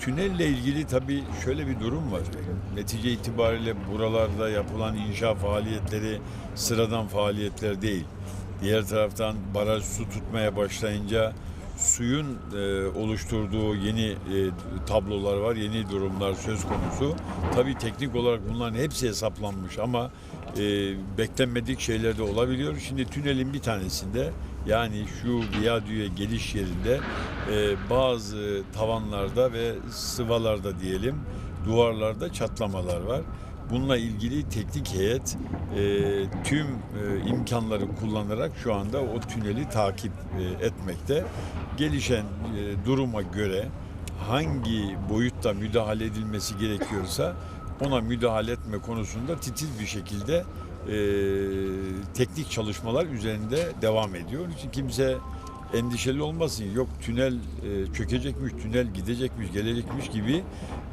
tünelle ilgili tabii şöyle bir durum var. Netice itibariyle buralarda yapılan inşa faaliyetleri sıradan faaliyetler değil. Diğer taraftan baraj su tutmaya başlayınca suyun e, oluşturduğu yeni e, tablolar var, yeni durumlar söz konusu. Tabii teknik olarak bunların hepsi hesaplanmış ama e, beklenmedik şeyler de olabiliyor. Şimdi tünelin bir tanesinde yani şu viyadüğe geliş yerinde e, bazı tavanlarda ve sıvalarda diyelim duvarlarda çatlamalar var. Bununla ilgili teknik heyet e, tüm e, imkanları kullanarak şu anda o tüneli takip e, etmekte. Gelişen e, duruma göre hangi boyutta müdahale edilmesi gerekiyorsa ona müdahale etme konusunda titiz bir şekilde e, teknik çalışmalar üzerinde devam ediyor. Için kimse endişeli olmasın. Yok tünel e, çökecekmiş, tünel gidecekmiş, gelecekmiş gibi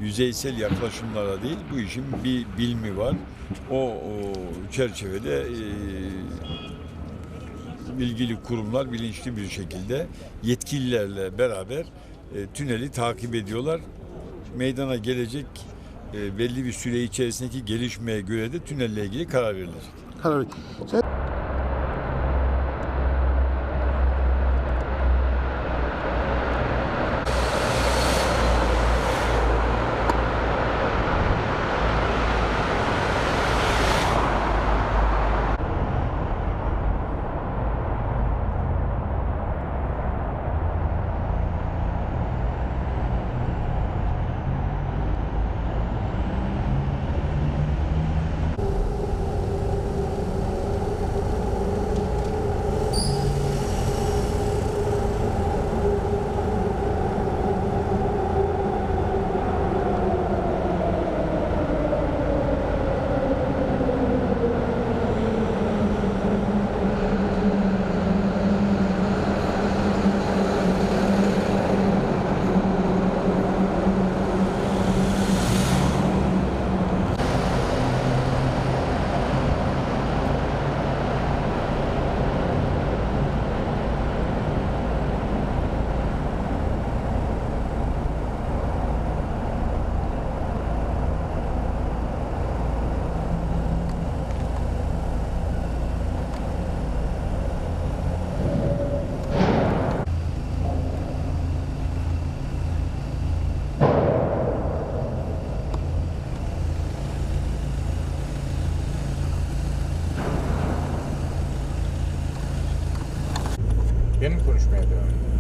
yüzeysel yaklaşımlara değil. Bu işin bir bilmi var. O, o çerçevede e, ilgili kurumlar bilinçli bir şekilde yetkililerle beraber e, tüneli takip ediyorlar. Meydana gelecek e, belli bir süre içerisindeki gelişmeye göre de tünelle ilgili karar verilecek. Karar ver- Ben mi konuşmaya devam edeyim?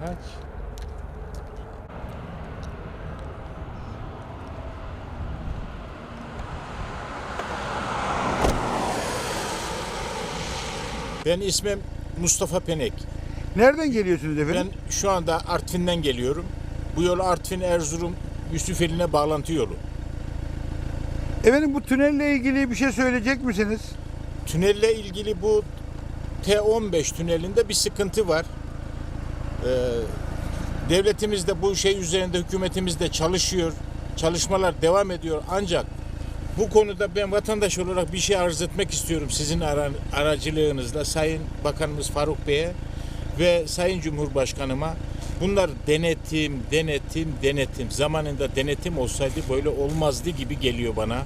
Kaç? Ben ismim Mustafa Penek. Nereden geliyorsunuz efendim? Ben şu anda Artvin'den geliyorum. Bu yol Artvin Erzurum Yusufeli'ne bağlantı yolu. Efendim bu tünelle ilgili bir şey söyleyecek misiniz? Tünelle ilgili bu T15 tünelinde bir sıkıntı var. Ee, devletimiz de bu şey üzerinde hükümetimiz de çalışıyor. Çalışmalar devam ediyor. Ancak bu konuda ben vatandaş olarak bir şey arz etmek istiyorum sizin ara- aracılığınızla Sayın Bakanımız Faruk Bey'e ve Sayın Cumhurbaşkanıma. Bunlar denetim, denetim, denetim. Zamanında denetim olsaydı böyle olmazdı gibi geliyor bana.